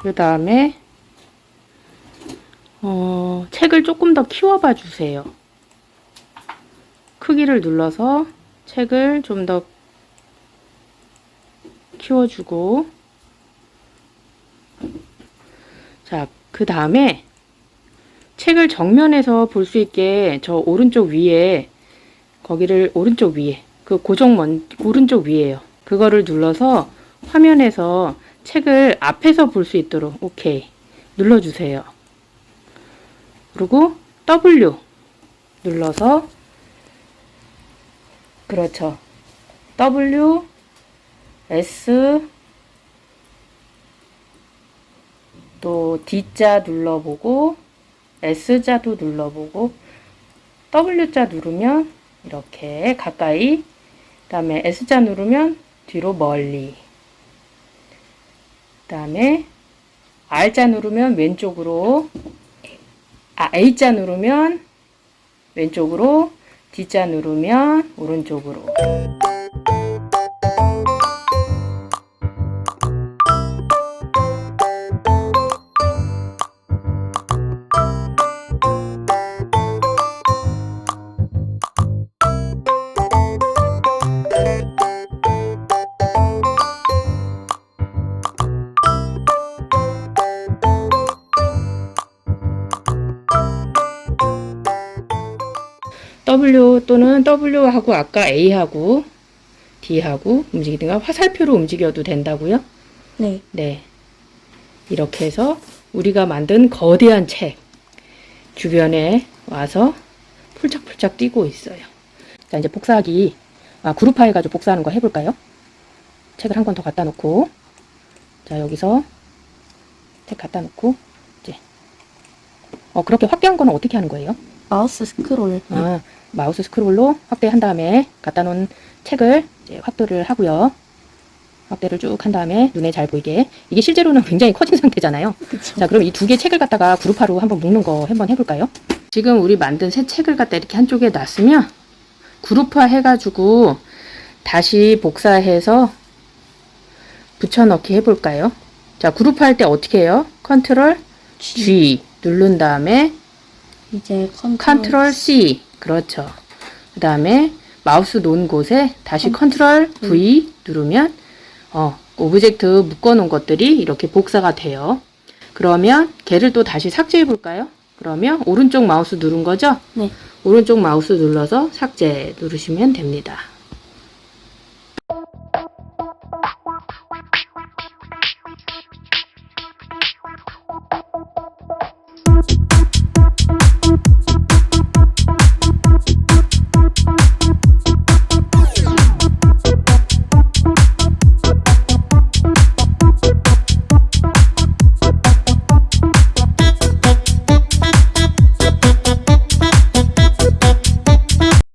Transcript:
그 다음에 어, 책을 조금 더 키워봐 주세요. 크기를 눌러서 책을 좀 더 키워주고 자, 그 다음에 책을 정면에서 볼 수 있게 저 오른쪽 위에 거기를 오른쪽 위에 그 고정 먼 오른쪽 위에요. 그거를 눌러서 화면에서 책을 앞에서 볼 수 있도록 오케이 눌러주세요. 그리고 W 눌러서 그렇죠. W S 또 D자 눌러보고 S자도 눌러보고 W자 누르면 이렇게 가까이 그 다음에 S자 누르면 뒤로 멀리 그 다음에 R자 누르면 왼쪽으로 아 A자 누르면 왼쪽으로 D자 누르면 오른쪽으로 W 또는 W하고 아까 A하고 D하고 움직이든가 화살표로 움직여도 된다고요? 네. 네. 이렇게 해서 우리가 만든 거대한 책 주변에 와서 폴짝폴짝 뛰고 있어요. 자, 이제 복사하기, 아, 그룹화 해가지고 복사하는 거 해볼까요? 책을 한 권 더 갖다 놓고, 자, 여기서 책 갖다 놓고, 이제, 어, 그렇게 확대한 거는 어떻게 하는 거예요? 마우스 스크롤. 아, 마우스 스크롤로 확대한 다음에 갖다 놓은 책을 이제 확대를 하고요. 확대를 쭉 한 다음에 눈에 잘 보이게. 이게 실제로는 굉장히 커진 상태잖아요. 그쵸. 자, 그럼 이 두 개 책을 갖다가 그룹화로 한번 묶는 거 한번 해볼까요? 지금 우리 만든 새 책을 갖다 이렇게 한쪽에 놨으면 그룹화 해가지고 다시 복사해서 붙여넣기 해볼까요? 자, 그룹화 할 때 어떻게 해요? 컨트롤 G 누른 다음에 이제 컨트롤, 컨트롤 C 그렇죠. 그 다음에 마우스 놓은 곳에 다시 컨트롤 V 누르면 어, 오브젝트 묶어놓은 것들이 이렇게 복사가 돼요. 그러면 걔를 또 다시 삭제해 볼까요? 그러면 오른쪽 마우스 누른 거죠? 네. 오른쪽 마우스 눌러서 삭제 누르시면 됩니다.